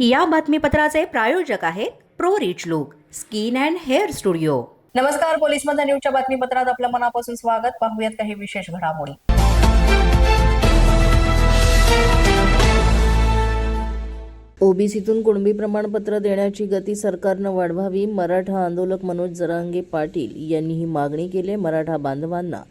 या बातमीपत्राचे प्रायोजक आहेत pro rich look skin and hair studio. नमस्कार पोलीसमध्ये न्यूजच्या बातमीपत्रात आपलं मनापासून स्वागत. पाहूयात काही विशेष घडामोडी. ओबीसीतून कुणबी प्रमाणपत्र देण्याची गती सरकारनं वाढवावी मराठा आंदोलक मनोज जरांगे पाटील यांनी ही मागणी केली. मराठा बांधवांना.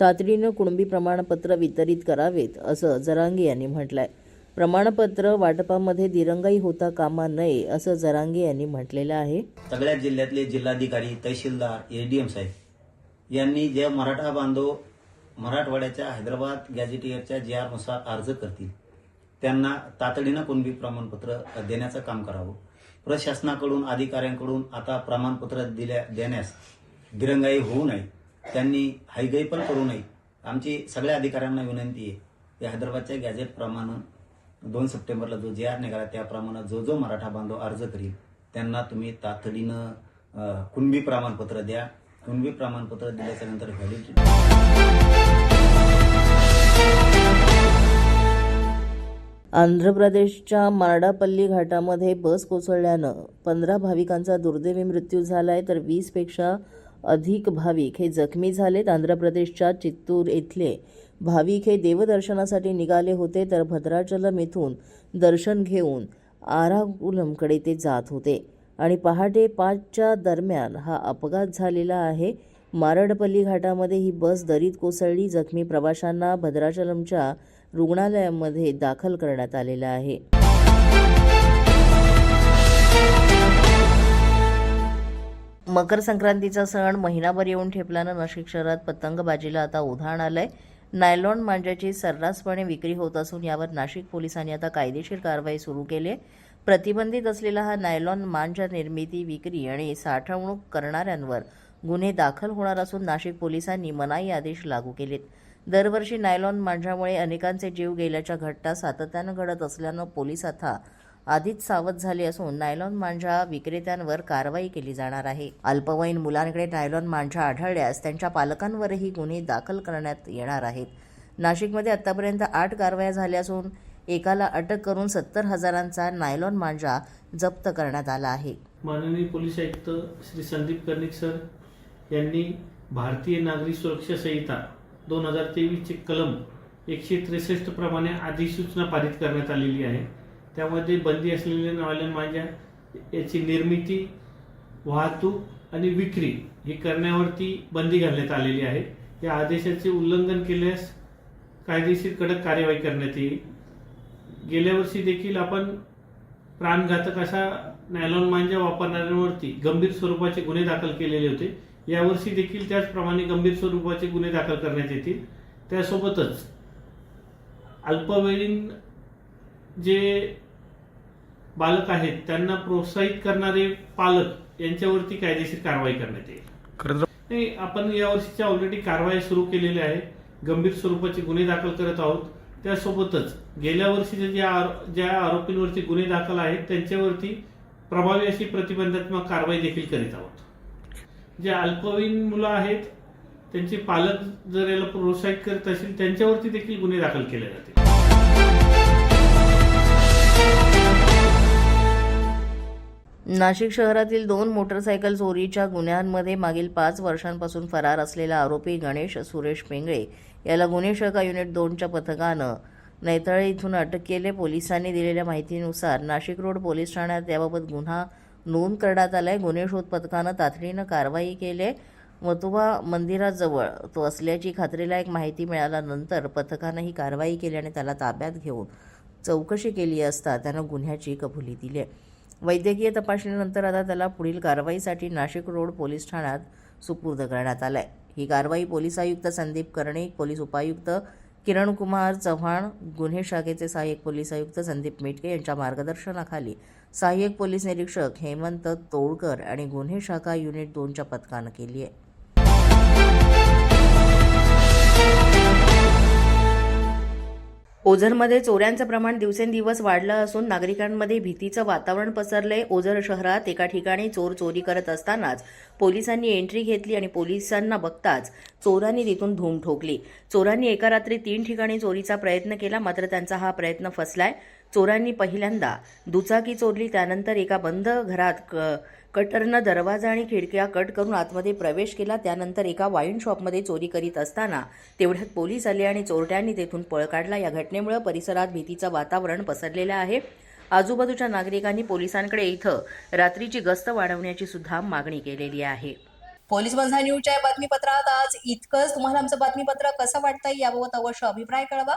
तातडीनं कुणबी प्रमाणपत्र वितरित करावेत असं जरांगे यांनी म्हटलंय. प्रमाणपत्र वाटपामध्ये दिरंगाई होता कामा नये असं जरांगे यांनी म्हटलेलं आहे. सगळ्या जिल्ह्यातले जिल्हाधिकारी तहसीलदार एसडीएम साहेब यांनी जे मराठा बांधव मराठवाड्याच्या हैदराबाद गॅझेटियरच्या जी आरनुसार अर्ज करतील त्यांना तातडीनं कुणबी प्रमाणपत्र देण्याचं काम करावं. प्रशासनाकडून अधिकाऱ्यांकडून आता प्रमाणपत्र दिल्या देण्यास दिरंगाई होऊ नये त्यांनी हायगाई पण करू नये आमची सगळ्या अधिकाऱ्यांना विनंती आहे की हैदराबादच्या गॅझेट प्रमाण दोन सप्टेंबरला जो जे आर निघाला त्याप्रमाणे जो जो मराठा बांधव अर्ज करील त्यांना तुम्ही तातडीनं कुणबी प्रमाणपत्र द्या. कुणबी प्रमाणपत्र दिल्याच्या नंतर आंध्र प्रदेशच्या मार्डापल्ली घाटामध्ये बस कोसळल्यानं पंधरा भाविकांचा दुर्दैवी मृत्यू झालाय तर वीसपेक्षा अधिक भाविक हे जखमी झालेत आंध्र प्रदेशच्या चित्तूर येथले भाविक हे देवदर्शनासाठी निघाले होते तर भद्राचलम येथून दर्शन घेऊन आराकुलमकडे ते जात होते. आणि पहाटे पाचच्या दरम्यान हा अपघात झालेला आहे. मारडपल्ली घाटामध्ये ही बस दरीत कोसळली जखमी प्रवाशांना भद्राचलमच्या रुग्णालयामध्ये दाखल करण्यात आलेला आहे. मकर संक्रांतीचा सण महिनाभर येऊन ठेपल्यानं नाशिक शहरात पतंगबाजीला आता उधाण आलंय. नायलॉन मांजाची सर्रासपणे विक्री होत असून यावर नाशिक पोलिसांनी आता कायदेशीर कारवाई सुरू केली प्रतिबंधित असलेला हा नायलॉन मांजा निर्मिती विक्री आणि साठवणूक करणाऱ्यांवर गुन्हे दाखल होणार असून नाशिक पोलिसांनी मनाई आदेश लागू केलेत. दरवर्षी नायलॉन मांजामुळे अनेकांचे जीव गेल्याच्या घटना सातत्यानं घडत असल्यानं पोलीस आता आधीच सावध झाले असून नायलॉन मांजा विक्रेत्यांवर कारवाई केली जाणार आहे. अल्पवयीन मुलांकडे नायलॉन मांजा आढळल्यास त्यांच्या पालकांवरही गुन्हे दाखल करण्यात येणार आहेत. नाशिकमध्ये आतापर्यंत आठ कारवाया झाल्या असून एकाला अटक करून सत्तर हजारांचा नायलॉन मांजा जप्त करण्यात आला आहे. माननीय पोलीस आयुक्त श्री संदीप कर्णिक सर यांनी भारतीय नागरी सुरक्षा संहिता दोन हजार तेवीसचे कलम एकशे त्रेसष्ट प्रमाणे अधिसूचना पारित करण्यात आलेली आहे. त्यामध्ये बंदी असलेले नायलॉन मांजा याची निर्मिती वाहतूक आणि विक्री ही करण्यावरती बंदी घालण्यात आलेली आहे. या आदेशाचे उल्लंघन केल्यास कायदेशीर कडक कार्यवाही करण्यात येईल. गेल्या वर्षी देखील आपण प्राणघातक अशा नायलॉन मांजा वापरणाऱ्यांवरती गंभीर स्वरूपाचे गुन्हे दाखल केलेले होते. यावर्षी देखील त्याचप्रमाणे गंभीर स्वरूपाचे गुन्हे दाखल करण्यात येतील. त्यासोबतच अल्पवयीन जे बालक आहेत त्यांना प्रोत्साहित करणारे पालक यांच्यावरती कायदेशीर कारवाई करण्यात येईल. नाही आपण यावर्षीच्या ऑलरेडी कारवाई सुरू केलेल्या आहे. गंभीर स्वरूपाचे गुन्हे दाखल करत आहोत. त्यासोबतच गेल्या वर्षीच्या ज्या ज्या आरोपींवरती गुन्हे दाखल आहेत त्यांच्यावरती प्रभावी अशी प्रतिबंधात्मक कारवाई देखील करीत आहोत. जे अल्पवयीन मुलं आहेत त्यांचे पालक जर याला प्रोत्साहित करत असतील त्यांच्यावरती देखील गुन्हे दाखल केले जातील. नाशिक शहरातील दोन मोटरसायकल चोरीच्या गुन्ह्यांमध्ये मागील पाच वर्षांपासून फरार असलेला आरोपी गणेश सुरेश पेंगळे याला गुन्हे शाखा युनिट दोनच्या पथकानं नैताळे इथून अटक केले. पोलिसांनी दिलेल्या माहितीनुसार नाशिक रोड पोलीस ठाण्यात याबाबत गुन्हा नोंद करण्यात आलाय. गुन्हे शोध पथकानं तातडीनं कारवाई केली. मथुबा मंदिराजवळ तो असल्याची खात्रीलायक माहिती मिळाल्यानंतर पथकानं ही कारवाई केली आणि त्याला ताब्यात घेऊन चौकशी केली असता त्यानं गुन्ह्याची कबुली दिली आहे. वैद्यकीय तपासणीनंतर आता त्याला पुढील कारवाईसाठी नाशिक रोड पोलीस ठाण्यात सुपूर्द करण्यात आलाय. ही कारवाई पोलीस आयुक्त संदीप कर्णिक पोलीस उपायुक्त किरण कुमार चव्हाण गुन्हे शाखेचे सहाय्यक पोलीस आयुक्त संदीप मेटके यांच्या मार्गदर्शनाखाली सहाय्यक पोलीस निरीक्षक हेमंत तोडकर आणि गुन्हे शाखा युनिट दोनच्या पथकानं केली आहे. ओझरमध्ये चोऱ्यांचं प्रमाण दिवसेंदिवस वाढलं असून नागरिकांमध्ये भीतीचं वातावरण पसरलंय. ओझर शहरात एका ठिकाणी चोर चोरी करत असतानाच पोलिसांनी एंट्री घेतली आणि पोलिसांना बघताच चोरांनी तिथून धूम ठोकली. चोरांनी एका रात्री तीन ठिकाणी चोरीचा प्रयत्न केला मात्र त्यांचा हा प्रयत्न फसलाय. चोरांनी पहिल्यांदा दुचाकी चोरली त्यानंतर एका बंद घरात क कटरनं दरवाजा आणि खिडक्या कट करून आतमध्ये प्रवेश केला. त्यानंतर एका वाईन शॉपमध्ये चोरी करीत असताना तेवढ्यात पोलीस आले आणि चोरट्यांनी तेथून पळ काढला. या घटनेमुळे परिसरात भीतीचं वातावरण पसरलेलं आहे. आजूबाजूच्या नागरिकांनी पोलिसांकडे इथं रात्रीची गस्त वाढवण्याची सुद्धा मागणी केलेली आहे. पोलीस बंधा न्यूजच्या बातमीपत्रात आज इतकंच. तुम्हाला आमचं बातमीपत्र कसं वाटतंय याबाबत अवश्य अभिप्राय कळवा.